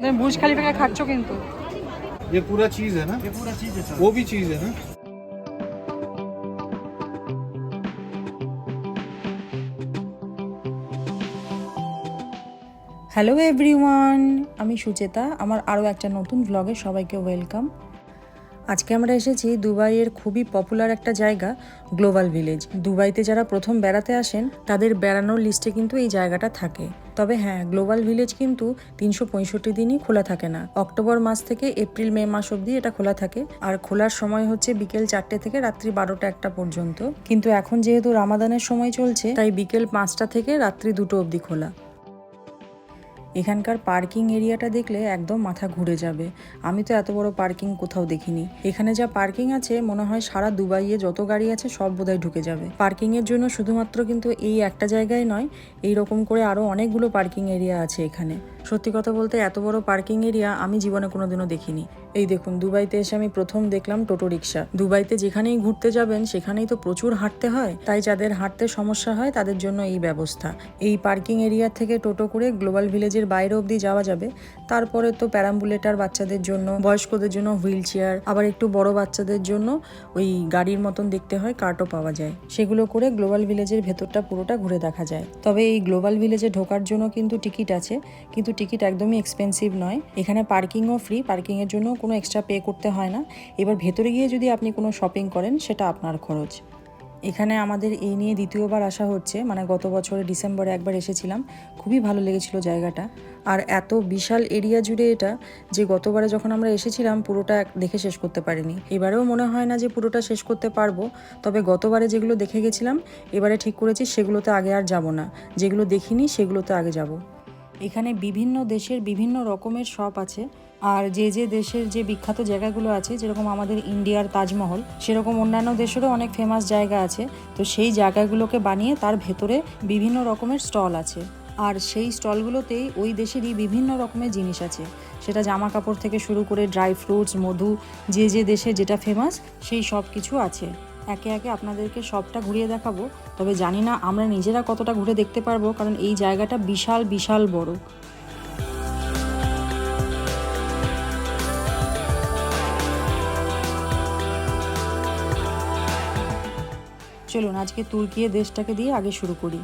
তুমি বুর্জ খালিফাকে খাচ্ছ কিন্তু ये पूरा चीज है ना ये पूरा चीज है सर वो भी चीज है ना হ্যালো এভরিওয়ান আমি সুচেতা আমার আরও একটা নতুন ভ্লগে সবাইকে ওয়েলকাম আজকে আমরা এসেছি দুবাইয়ের খুবই পপুলার একটা জায়গা গ্লোবাল ভিলেজ দুবাইতে যারা প্রথম বেড়াতে আসেন, তাদের বেড়ানোর লিস্টে কিন্তু এই জায়গাটা থাকে। তবে হ্যাঁ গ্লোবাল ভিলেজ কিন্তু তিনশো পঁয়ষট্টি দিনই খোলা থাকে না। অক্টোবর মাস থেকে এপ্রিল, মে মাস অবধি এটা খোলা থাকে। আর খোলার সময় হচ্ছে বিকেল চারটে থেকে রাত্রি বারোটা একটা পর্যন্ত। কিন্তু এখন যেহেতু রামাদানের সময় চলছে, তাই বিকেল পাঁচটা থেকে রাত্রি দুটো অবধি খোলা। এখানকার পার্কিং এরিয়াটা দেখলে একদম মাথা ঘুরে যাবে। আমি তো এত বড় পার্কিং কোথাও দেখিনি। এখানে যা পার্কিং আছে, মনে হয় সারা দুবাইয়ে যত গাড়ি আছে, সব বোধহয় ঢুকে যাবে। পার্কিং এর জন্য শুধুমাত্র কিন্তু এই একটা জায়গায় নয় এই রকম করে আরও অনেকগুলো পার্কিং এরিয়া আছে এখানে। সত্যি কথা বলতে এত বড় পার্কিং এরিয়া আমি জীবনে কোনোদিনও দেখিনি। এই দেখুন, দুবাইতে এসে আমি প্রথম দেখলাম টোটো রিক্সা দুবাইতে যেখানেই ঘুরতে যাবেন, সেখানেই তো প্রচুর হাঁটতে হয়। তাই যাদের হাঁটতে সমস্যা হয়, তাদের জন্য এই ব্যবস্থা। এই পার্কিং এরিয়া থেকে টোটো করে গ্লোবাল ভিলেজের বাইরে অবধি যাওয়া যাবে। তারপরে তো প্যারাম্বুলেটার বাচ্চাদের জন্য, বয়স্কদের জন্য হুইল চেয়ার, আবার একটু বড় বাচ্চাদের জন্য ওই গাড়ির মতন দেখতে হয়, কার্টও পাওয়া যায়। সেগুলো করে গ্লোবাল ভিলেজের ভেতরটা পুরোটা ঘুরে দেখা যায়। তবে এই গ্লোবাল ভিলেজে ঢোকার জন্য কিন্তু টিকিট আছে। কিন্তু টিকিট একদমই এক্সপেন্সিভ নয়। এখানে পার্কিংও ফ্রি পার্কিংয়ের জন্য কোনো এক্সট্রা পে করতে হয় না। এবার ভেতরে গিয়ে যদি আপনি কোনো শপিং করেন, সেটা আপনার খরচ। এখানে আমাদের এই নিয়ে দ্বিতীয়বার আসা হচ্ছে মানে গত বছরে ডিসেম্বরে একবার এসেছিলাম। খুবই ভালো লেগেছিল জায়গাটা। আর এত বিশাল এরিয়া জুড়ে এটা, যে গতবারে যখন আমরা এসেছিলাম, পুরোটা দেখে শেষ করতে পারিনি। এবারেও মনে হয় না যে পুরোটা শেষ করতে পারব। তবে গতবারে যেগুলো দেখে গেছিলাম, এবারে ঠিক করেছি, সেগুলোতে আগে আর যাব না। যেগুলো দেখিনি, সেগুলোতে আগে যাব। এখানে বিভিন্ন দেশের বিভিন্ন রকমের শপ আছে। আর যে যে দেশের যে বিখ্যাত জায়গাগুলো আছে, যেরকম আমাদের ইন্ডিয়ার তাজমহল, সেরকম অন্যান্য দেশেরও অনেক ফেমাস জায়গা আছে। তো সেই জায়গাগুলোকে বানিয়ে তার ভেতরে বিভিন্ন রকমের স্টল আছে। আর সেই স্টলগুলোতেই ওই দেশেরই বিভিন্ন রকমের জিনিস আছে। সেটা জামা কাপড় থেকে শুরু করে ড্রাই ফ্রুটস মধু, যে যে দেশে যেটা ফেমাস সেই সব কিছু আছে। একে একে আপনাদেরকে সবটা ঘুরিয়ে দেখাবো। তবে জানি না আমরা নিজেরা কতটা ঘুরে দেখতে পারব, কারণ এই জায়গাটা বিশাল বিশাল বড়। চলুন আজকে তুর্কিয়ে দেশটাকে দিয়ে আগে শুরু করি।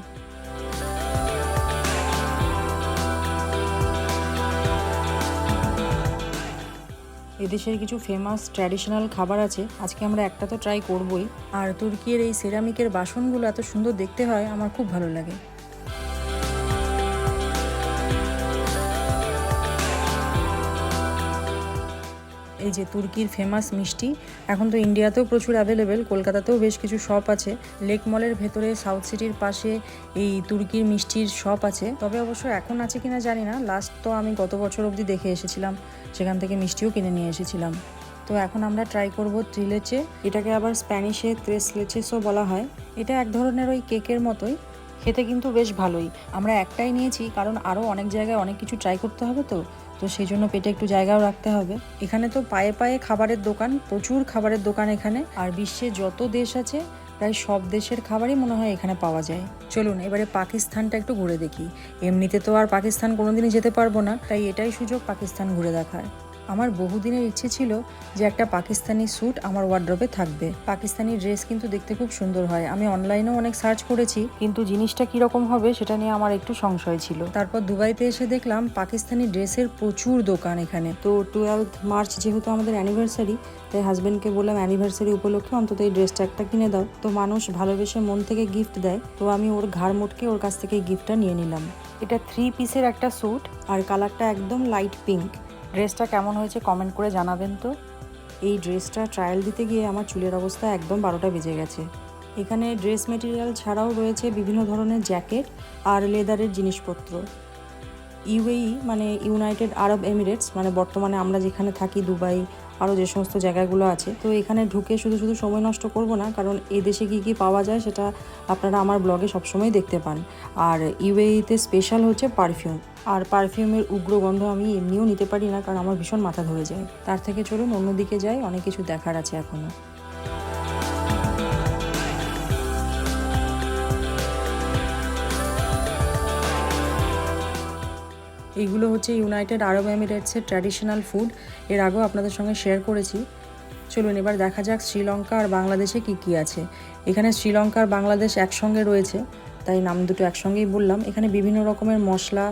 এদেশের কিছু ফেমাস ট্র্যাডিশনাল খাবার আছে, আজকে আমরা একটা তো ট্রাই করবই। আর তুর্কির এই সেরামিকের বাসনগুলো এত সুন্দর দেখতে হয়, আমার খুব ভালো লাগে। এই যে তুর্কির ফেমাস মিষ্টি, এখন তো ইন্ডিয়াতেও প্রচুর অ্যাভেলেবেল কলকাতাতেও বেশ কিছু শপ আছে। লেক মলের ভেতরে সাউথ সিটির পাশে এই তুর্কির মিষ্টির শপ আছে। তবে অবশ্য এখন আছে কিনা জানি না লাস্ট তো আমি গত বছর অবধি দেখে এসেছিলাম, সেখান থেকে মিষ্টিও কিনে নিয়ে এসেছিলাম। তো এখন আমরা ট্রাই করব ত্রিলেচে এটাকে আবার স্প্যানিশে ত্রেস লেচেসও বলা হয়। এটা এক ধরনের ওই কেকের মতোই, খেতে কিন্তু বেশ ভালোই। আমরা একটাই নিয়েছি, কারণ আরও অনেক জায়গায় অনেক কিছু ট্রাই করতে হবে তো। তো সেই জন্য পেটে একটু জায়গাও রাখতে হবে। এখানে তো পায়ে পায়ে খাবারের দোকান, প্রচুর খাবারের দোকান এখানে। আর বিশ্বে যত দেশ আছে, প্রায় সব দেশের খাবারই মনে হয় এখানে পাওয়া যায়। চলুন, এবারে পাকিস্তানটা একটু ঘুরে দেখি। এমনিতে তো আর পাকিস্তান কোনোদিনই যেতে পারব না, তাই এটাই সুযোগ পাকিস্তান ঘুরে দেখার। আমার বহুদিনের ইচ্ছে ছিল যে একটা পাকিস্তানি স্যুট আমার ওয়ার্ড্রপে থাকবে। পাকিস্তানি ড্রেস কিন্তু দেখতে খুব সুন্দর হয়। আমি অনলাইনেও অনেক সার্চ করেছি, কিন্তু জিনিসটা কীরকম হবে সেটা নিয়ে আমার একটু সংশয় ছিল। তারপর দুবাইতে এসে দেখলাম পাকিস্তানি ড্রেসের প্রচুর দোকান এখানে। তো টুয়েলভ মার্চ যেহেতু আমাদের অ্যানিভার্সারি তাই হাজব্যান্ডকে বললাম অ্যানিভার্সারি উপলক্ষে অন্তত এই ড্রেসটা একটা কিনে দাও। তো মানুষ ভালোবেসে মন থেকে গিফট দেয়। তো আমি ওর ঘাড় মোটকে ওর কাছ থেকে গিফটটা নিয়ে নিলাম। এটা থ্রি পিসের একটা স্যুট আর কালারটা একদম লাইট পিঙ্ক ড্রেসটা কেমন হয়েছে কমেন্ট করে জানাবেন তো। এই ড্রেসটা ট্রায়াল দিতে গিয়ে আমার চুলের অবস্থা একদম বারোটা বেজে গেছে। এখানে ড্রেস মেটেরিয়াল ছাড়াও রয়েছে বিভিন্ন ধরনের জ্যাকেট আর লেদারের জিনিসপত্র। ইউএই মানে ইউনাইটেড আরব এমিরেটস মানে বর্তমানে আমরা যেখানে থাকি, দুবাই, আরও যে সমস্ত জায়গাগুলো আছে, তো এখানে ঢুকে শুধু শুধু সময় নষ্ট করব না, কারণ এদেশে কী কী পাওয়া যায় সেটা আপনারা আমার ব্লগে সবসময় দেখতে পান। আর ইউএইতে স্পেশাল হচ্ছে পারফিউম, আর পারফিউমের উগ্র গন্ধ আমি এমনিও নিতে পারি না, কারণ আমার ভীষণ মাথা ধরে যায়। তার থেকে চলুন অন্যদিকে যাই, অনেক কিছু দেখার আছে এখনও এইগুলো হচ্ছে ইউনাইটেড আরব এমিরেটসের ট্র্যাডিশনাল ফুড এর আগেও আপনাদের সঙ্গে শেয়ার করেছি। চলুন এবার দেখা যাক শ্রীলঙ্কা আর বাংলাদেশে কি কি আছে। এখানে শ্রীলঙ্কা আর বাংলাদেশ একসঙ্গে রয়েছে, তাই নাম দুটো একসঙ্গেই বললাম। এখানে বিভিন্ন রকমের মশলা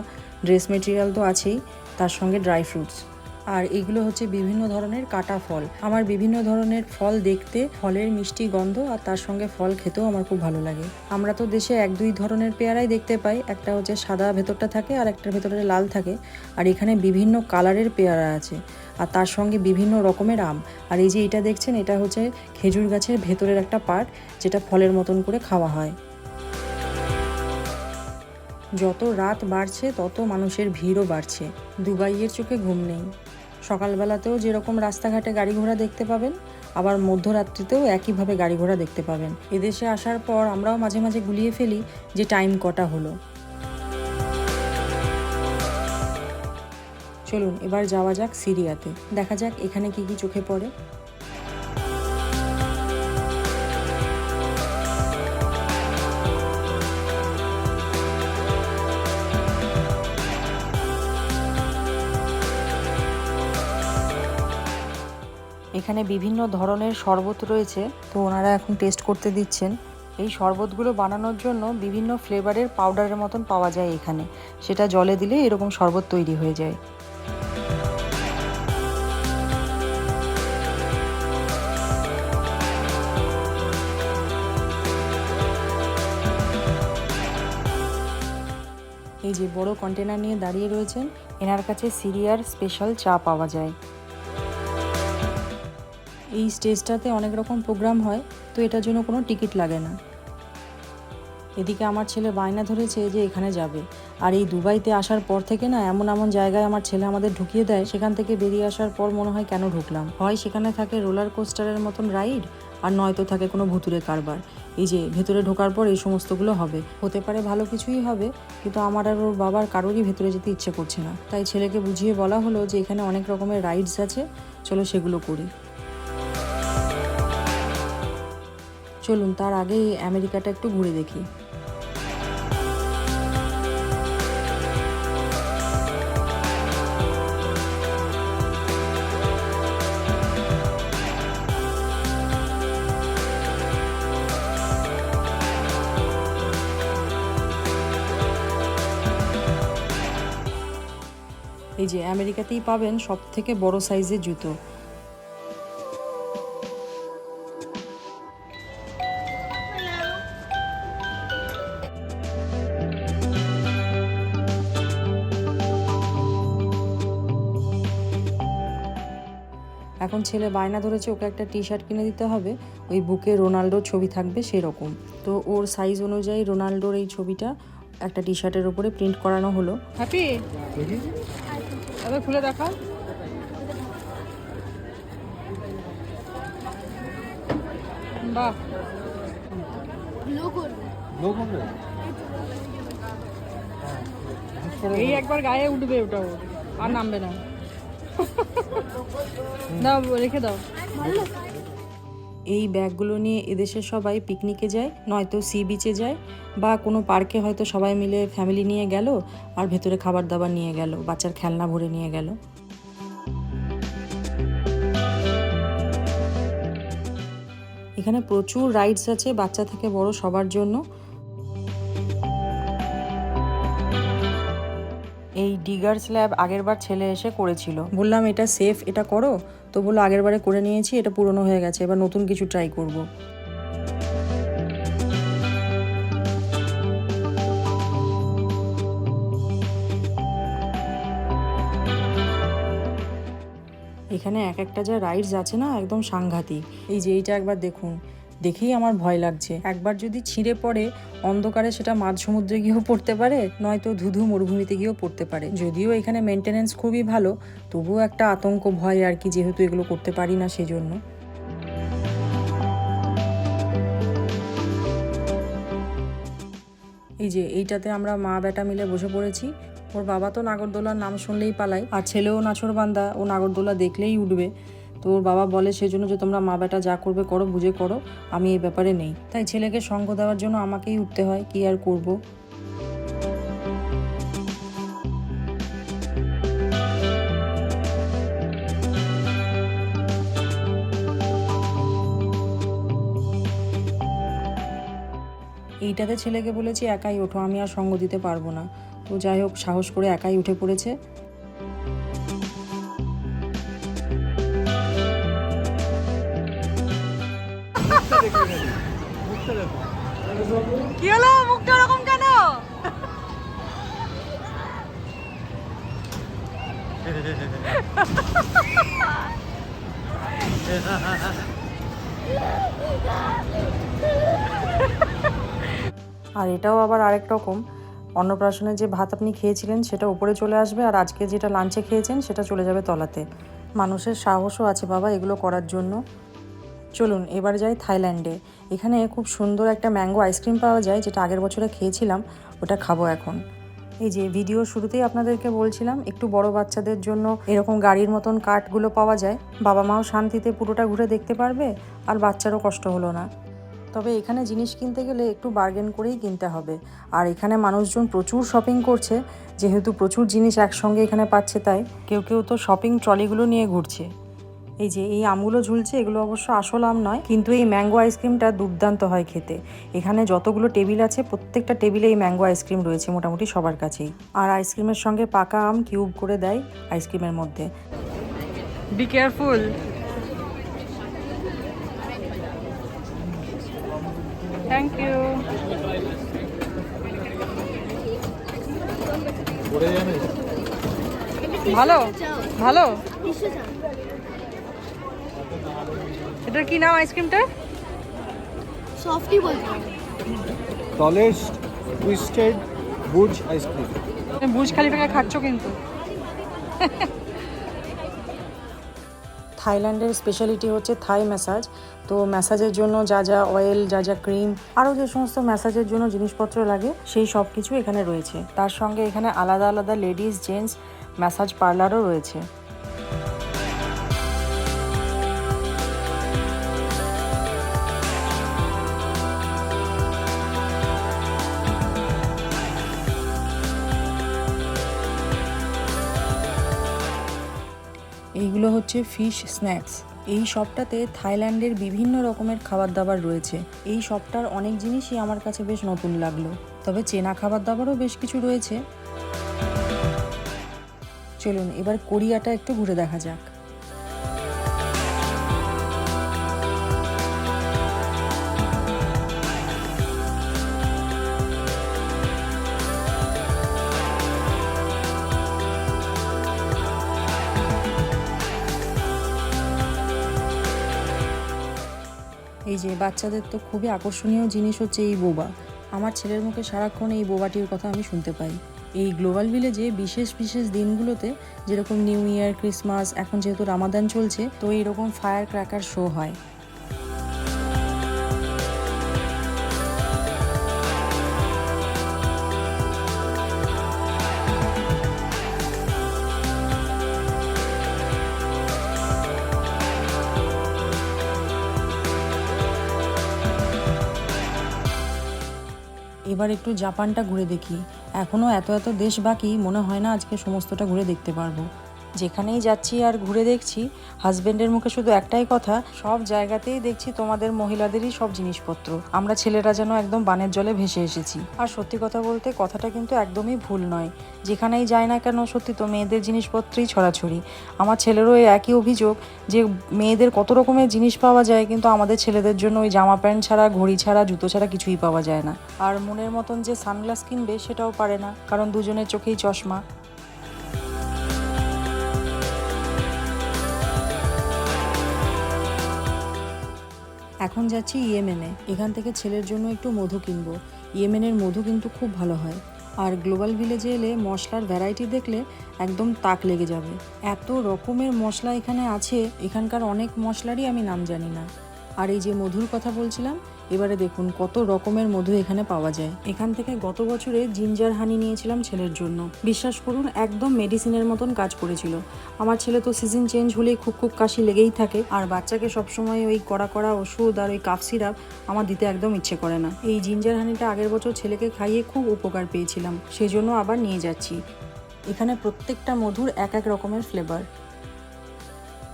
ড্রেস মেটেরিয়াল তো আছেই, তার সঙ্গে ড্রাই ফ্রুটস আর এগুলো হচ্ছে বিভিন্ন ধরনের কাটা ফল। আমার বিভিন্ন ধরনের ফল দেখতে ফলের মিষ্টি গন্ধ আর তার সঙ্গে ফল খেতেও আমার খুব ভালো লাগে। আমরা তো দেশে এক দুই ধরনের পেয়ারাই দেখতে পাই। একটা হচ্ছে সাদা ভেতরটা থাকে আর একটার ভেতরে লাল থাকে। আর এখানে বিভিন্ন কালারের পেয়ারা আছে। আর তার সঙ্গে বিভিন্ন রকমের আম। আর এই যে এটা দেখছেন, এটা হচ্ছে খেজুর গাছের ভেতরের একটা পার্ট যেটা ফলের মতন করে খাওয়া হয়। যত রাত বাড়ছে, তত মানুষের ভিড়ও বাড়ছে। দুবাইয়ের চোখে ঘুম নেই। সকালবেলাতেও যেরকম রাস্তাঘাটে গাড়ি ঘোড়া দেখতে পাবেন, আবার মধ্যরাত্রিতেও একইভাবে গাড়ি ঘোড়া দেখতে পাবেন। এদেশে আসার পর আমরাও মাঝে মাঝে গুলিয়ে ফেলি যে টাইম কটা হলো। চলুন, এবার যাওয়া যাক সিরিয়াতে। দেখা যাক এখানে কি কি চোখে পড়ে। এখানে বিভিন্ন ধরনের শরবত রয়েছে। তো ওনারা এখন টেস্ট করতে দিচ্ছেন। এই শরবতগুলো বানানোর জন্য বিভিন্ন ফ্লেভারের পাউডারের মতন পাওয়া যায় এখানে। সেটা জলে দিলে এরকম শরবত তৈরি হয়ে যায়। এই যে বড় কন্টেনার নিয়ে দাঁড়িয়ে রয়েছেন, এনার কাছে সিরিয়ার স্পেশাল চা পাওয়া যায়। এই স্টেজটাতে অনেক রকম প্রোগ্রাম হয়, তো এটার জন্য কোনো টিকিট লাগে না। এদিকে আমার ছেলে বায়না ধরেছে যে এখানে যাবে। আর এই দুবাইতে আসার পর থেকে না এমন এমন জায়গায় আমার ছেলে আমাদের ঢুকিয়ে দেয়, সেখান থেকে বেরিয়ে আসার পর মনে হয় কেন ঢুকলাম। হয় সেখানে থাকে রোলার কোস্টারের মতন রাইড, আর নয়তো থাকে কোনো ভুতুরে কারবার। এই যে ভেতরে ঢোকার পর এই সমস্তগুলো হবে। হতে পারে ভালো কিছুই হবে, কিন্তু আমার আর ওর বাবার কারোরই ভেতরে যেতে ইচ্ছে করছে না। তাই ছেলেকে বুঝিয়ে বলা হলো যে এখানে অনেক রকমের রাইডস আছে, চলো সেগুলো করি। চলুন, তার আগে এই আমেরিকাটা একটু ঘুরে দেখি। এই যে আমেরিকাতেই পাবেন সব থেকে বড় সাইজের জুতো। এখন ছেলে বায়না ধরেছে ওকে একটা টি শার্ট কিনে দিতে হবে। ওই বুকে রোনাল্ডোর ছবি থাকবে সেরকম। তো ওর সাইজ অনুযায়ী রোনাল্ডোর এই ছবিটা একটা টি শার্টের ওপরে প্রিন্ট করানো হলো। হ্যাপি খুলে দেখা বাহ। এই একবার গায়ে উঠবে ওটাও আর নামবে না। দাও, রেখে দাও। এই ব্যাগগুলো নিয়ে এদেশের সবাই পিকনিকে যায়, নয়তো সি বিচে যায়, বা কোনো পার্কে হয়তো সবাই মিলে ফ্যামিলি নিয়ে গেল, আর ভেতরে খাবার দাবার নিয়ে গেল, বাচ্চার খেলনা ভরে নিয়ে গেল। এখানে প্রচুর রাইডস আছে, বাচ্চা থেকে বড় সবার জন্য। এই ডিগার স্ল্যাব আগেরবার ছেলে এসে করেছিল। বললাম, এটা সেফ এটা করো? তো বলল, আগেরবারে করে নিয়েছি, এটা পুরনো হয়ে গেছে, এবার নতুন কিছু ট্রাই করব। এখানে এক একটা যা রাইডস আছে না, একদম সাংঘাতিক। এই যে এইটা একবার দেখুন দেখেই আমার ভয় লাগছে। একবার যদি ছিঁড়ে পড়ে, অন্ধকারে সেটা মাঝ সমুদ্রে গিয়েও পড়তে পারে, নয়তো ধুধু মরুভূমিতে গিয়েও পড়তে পারে। যদিও এখানে মেনটেনেন্স খুবই ভালো, তবুও একটা আতঙ্ক, ভয় আর কি যেহেতু এগুলো করতে পারি না সেজন্য। এই যে, এইটাতে আমরা মা বেটা মিলে বসে পড়েছি। ওর বাবা তো নাগরদোলার নাম শুনলেই পালায়, আর ছেলেও নাছরবান্দা ও নাগরদোলা দেখলেই উঠবে। তো ওর বাবা বলে সেজন্য যে তোমরা মা বেটা যা করবে করো, বুঝে করো, আমি এই ব্যাপারে নেই। তাই ছেলেকে সঙ্গ দেওয়ার জন্য আমাকেই উঠতে হয়, কি আর করব? এইটাতে ছেলেকে বলেছি, একাই ওঠো, আমি আর সঙ্গ দিতে পারব না। তো যাই হোক, সাহস করে একাই উঠে পড়েছে। কি হলো? মুখটা ওরকম কেন? আর এটাও আবার আরেক রকম। অন্নপ্রাশনে যে ভাত আপনি খেয়েছিলেন সেটা উপরে চলে আসবে আর আজকে যেটা লাঞ্চে খেয়েছেন সেটা চলে যাবে তলাতে। মানুষের সাহসও আছে বাবা এগুলো করার জন্য। চলুন, এবার যাই থাইল্যান্ডে। এখানে খুব সুন্দর একটা ম্যাঙ্গো আইসক্রিম পাওয়া যায়, যেটা আগের বছরে খেয়েছিলাম, ওটা খাব এখন। এই যে ভিডিও শুরুতেই আপনাদেরকে বলছিলাম, একটু বড় বাচ্চাদের জন্য এরকম গাড়ির মতন কাঠগুলো পাওয়া যায়। বাবা মাও শান্তিতে পুরোটা ঘুরে দেখতে পারবে, আর বাচ্চারও কষ্ট হলো না। তবে এখানে জিনিস কিনতে গেলে একটু বার্গেন করেই কিনতে হবে। আর এখানে মানুষজন প্রচুর শপিং করছে, যেহেতু প্রচুর জিনিস একসঙ্গে এখানে পাচ্ছে তাই। কেউ কেউ তো শপিং ট্রলিগুলো নিয়ে ঘুরছে। এই যে এই আমগুলো ঝুলছে এগুলো অবশ্য আসল আম নয় কিন্তু এই ম্যাঙ্গো আইসক্রিমটা দুর্দান্ত হয় খেতে। এখানে যতগুলো টেবিল আছে প্রত্যেকটা টেবিলে এই ম্যাঙ্গো আইসক্রিম রয়েছে মোটামুটি সবার কাছেই। আর আইসক্রিমের সঙ্গে পাকা আম কিউব করে দেয় আইসক্রিমের মধ্যে। বি কেয়ারফুল থ্যাংক ইউ ভালো ভালো? এটার কি নাম আইসক্রিমটার সফটি বলতে টলেস্ট টুইস্টেড বুর্জ আইসক্রিম বুঝ খালিফাকে খাচ্ছ কিন্তু। থাইল্যান্ডের স্পেশালিটি হচ্ছে থাই ম্যাসাজ তো ম্যাসাজের জন্য যা যা অয়েল যা যা ক্রিম আরও যে সমস্ত ম্যাসাজের জন্য জিনিসপত্র লাগে সেই সব কিছু এখানে রয়েছে। তার সঙ্গে এখানে আলাদা আলাদা লেডিস জেন্টস ম্যাসাজ পার্লারও রয়েছে। এইগুলো হচ্ছে ফিশ স্ন্যাক্স এই শপটাতে থাইল্যান্ডের বিভিন্ন রকমের খাবার দাবার রয়েছে। এই শপটার অনেক জিনিসই আমার কাছে বেশ নতুন লাগল। তবে চেনা খাবার দাবারও বেশ কিছু রয়েছে। চলুন, এবার কোরিয়াটা একটু ঘুরে দেখা যাক। এই যে বাচ্চাদের তো খুবই আকর্ষণীয় জিনিস হচ্ছে এই বোবা। আমার ছেলের মুখে সারাক্ষণ এই বোবাটির কথা আমি শুনতে পাই। এই গ্লোবাল ভিলেজে বিশেষ বিশেষ দিনগুলোতে যেরকম নিউ ইয়ার, ক্রিসমাস, এখন যেহেতু রামাদান চলছে, তো এইরকম ফায়ার ক্র্যাকার শো হয়। এবার একটু জাপানটা ঘুরে দেখি। এখনও এত এত দেশ বাকি, মনে হয় না আজকে সমস্তটা ঘুরে দেখতে পারব। যেখানেই যাচ্ছি আর ঘুরে দেখছি হাজবেন্ডের মুখে শুধু একটাই কথা, সব জায়গাতেই দেখছি তোমাদের মহিলাদেরই সব জিনিসপত্র। আমরা ছেলেরা যেন একদম বানের জলে ভেসে এসেছি। আর সত্যি কথা বলতে কথাটা কিন্তু একদমই ভুল নয়। যেখানেই যায় না কেন, সত্যি তো মেয়েদের জিনিসপত্রই ছড়াছড়ি। আমার ছেলেরও এই একই অভিযোগ যে মেয়েদের কত রকমের জিনিস পাওয়া যায়, কিন্তু আমাদের ছেলেদের জন্য ওই জামা প্যান্ট ছাড়া, ঘড়ি ছাড়া, জুতো ছাড়া কিছুই পাওয়া যায় না। আর মনের মতন যে সানগ্লাস কিনবে, সেটাও পারে না। কারণ দুজনের চোখেই চশমা। এখন যাচ্ছি ইয়েমেনে। এখান থেকে ছেলের জন্য একটু মধু কিনবো। ইয়েমেনের মধু কিন্তু খুব ভালো হয়। আর গ্লোবাল ভিলেজে এলে মশলার ভ্যারাইটি দেখলে একদম তাক লেগে যাবে। এত রকমের মশলা এখানে আছে, এখানকার অনেক মশলারই আমি নাম জানি না। আর এই যে মধুর কথা বলছিলাম এবারে দেখুন কত রকমের মধু এখানে পাওয়া যায়। এখান থেকে গত বছরে জিঞ্জার হানি নিয়েছিলাম ছেলের জন্য। বিশ্বাস করুন, একদম মেডিসিনের মতন কাজ করেছিল। আমার ছেলে তো সিজন চেঞ্জ হলেই খুব খুব কাশি লেগেই থাকে। আর বাচ্চাকে সবসময় ওই কড়া কড়া ওষুধ আর ওই কাফ সিরাপ আমার দিতে একদম ইচ্ছে করে না। এই জিঞ্জার হানিটা আগের বছর ছেলেকে খাইয়ে খুব উপকার পেয়েছিলাম। সেই জন্য আবার নিয়ে যাচ্ছি। এখানে প্রত্যেকটা মধুর এক এক রকমের ফ্লেভার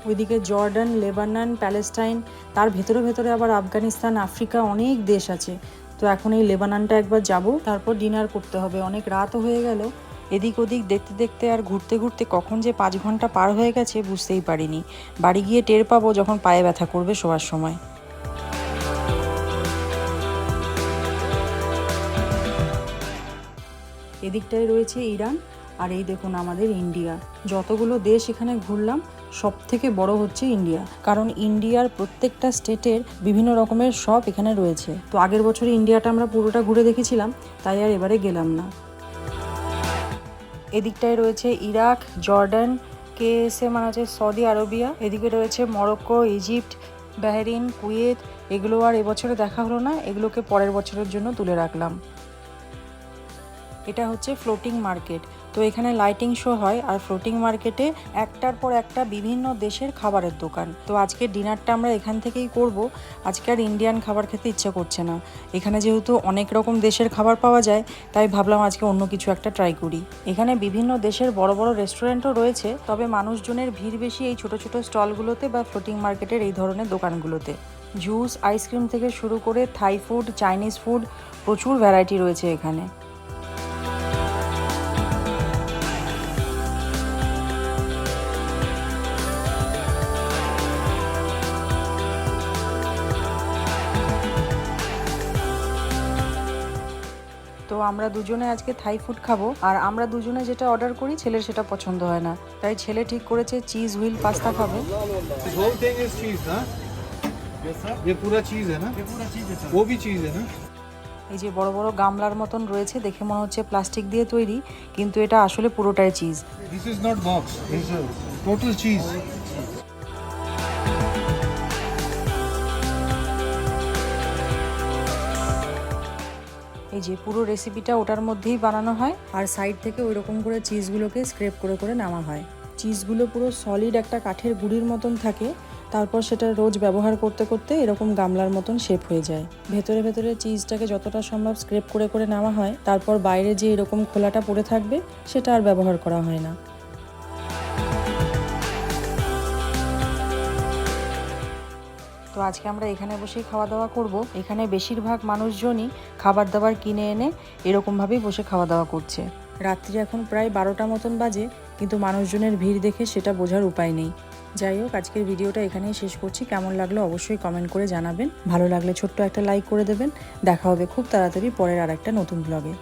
ওইদিকে জর্ডান, লেবানন, প্যালেস্টাইন, তার ভেতরে ভেতরে আবার আফগানিস্তান, আফ্রিকা অনেক দেশ আছে। তো এখন এই লেবাননটা একবার যাব, তারপর ডিনার করতে হবে। অনেক রাতও হয়ে গেল। এদিক ওদিক দেখতে দেখতে আর ঘুরতে ঘুরতে কখন যে পাঁচ ঘণ্টা পার হয়ে গেছে বুঝতেই পারিনি। বাড়ি গিয়ে টের পাবো যখন পায়ে ব্যথা করবে শোয়ার সময়। এদিকটায় রয়েছে ইরান আর এই দেখুন আমাদের ইন্ডিয়া। যতগুলো দেশ এখানে ঘুরলাম সব থেকে বড় হচ্ছে ইন্ডিয়া। কারণ ইন্ডিয়ার প্রত্যেকটা স্টেটের বিভিন্ন রকমের শপ এখানে রয়েছে। তো আগের বছর ইন্ডিয়াটা আমরা পুরোটা ঘুরে দেখেছিলাম, তাই আর এবারে গেলাম না। এদিকটায় রয়েছে ইরাক, জর্ডান কেএসএ মানে হচ্ছে সৌদি আরবিয়া। এদিকে রয়েছে মরক্কো, ইজিপ্ট, বাহরিন, কুয়েত। এগুলো আর এবছরে দেখা হলো না, এগুলোকে পরের বছরের জন্য তুলে রাখলাম। এটা হচ্ছে ফ্লোটিং মার্কেট। তো এখানে লাইটিং শো হয় আর ফ্লোটিং মার্কেটে একটার পর একটা বিভিন্ন দেশের খাবারের দোকান। তো আজকে ডিনারটা আমরা এখান থেকেই করব। আজকে আর ইন্ডিয়ান খাবার খেতে ইচ্ছা করছে না। এখানে যেহেতু অনেক রকম দেশের খাবার পাওয়া যায়, তাই ভাবলাম আজকে অন্য কিছু একটা ট্রাই করি। এখানে বিভিন্ন দেশের বড় বড় রেস্টুরেন্টও রয়েছে, তবে মানুষজনের ভিড় বেশি এই ছোট ছোট স্টলগুলোতে বা ফ্লোটিং মার্কেটের এই ধরনের দোকানগুলোতে। জুস আইসক্রিম থেকে শুরু করে থাই ফুড চাইনিজ ফুড প্রচুর ভ্যারাইটি রয়েছে এখানে। আমরা দুজনে আজকে থাই ফুড খাব। আর আমরা দুজনে যেটা অর্ডার করি ছেলের সেটা পছন্দ হয় না। তাই ছেলে ঠিক করেছে চিজ হুইল পাস্তা খাবে। এই যে বড় বড় গামলার মতন রয়েছে দেখে মনে হচ্ছে প্লাস্টিক দিয়ে তৈরি কিন্তু এটা আসলে পুরোটাই cheese this is not box total cheese এই যে পুরো রেসিপিটা ওটার মধ্যেই বানানো হয়। আর সাইড থেকে ওই রকম করে চিজগুলোকে স্ক্রেপ করে করে নেওয়া হয়। চিজগুলো পুরো সলিড একটা কাঠের গুড়ির মতন থাকে। তারপর সেটা রোজ ব্যবহার করতে করতে এরকম গামলার মতন শেপ হয়ে যায়। ভেতরে ভেতরে চিজটাকে যতটা সম্ভব স্ক্রেপ করে করে নেওয়া হয়। তারপর বাইরে যে এরকম খোলাটা পড়ে থাকবে, সেটা আর ব্যবহার করা হয় না। তো আজকে আমরা এখানে বসেই খাওয়া দাওয়া করব। এখানে বেশিরভাগ মানুষজনই খাবার দাবার কিনে এনে এরকমভাবেই বসে খাওয়া দাওয়া করছে। রাত্রি এখন প্রায় বারোটা মতন বাজে, কিন্তু মানুষজনের ভিড় দেখে সেটা বোঝার উপায় নেই। যাই হোক, আজকের ভিডিওটা এখানেই শেষ করছি। কেমন লাগল অবশ্যই কমেন্ট করে জানাবেন। ভালো লাগলে ছোট্ট একটা লাইক করে দেবেন। দেখা হবে খুব তাড়াতাড়ি পরের আর একটা নতুন ব্লগে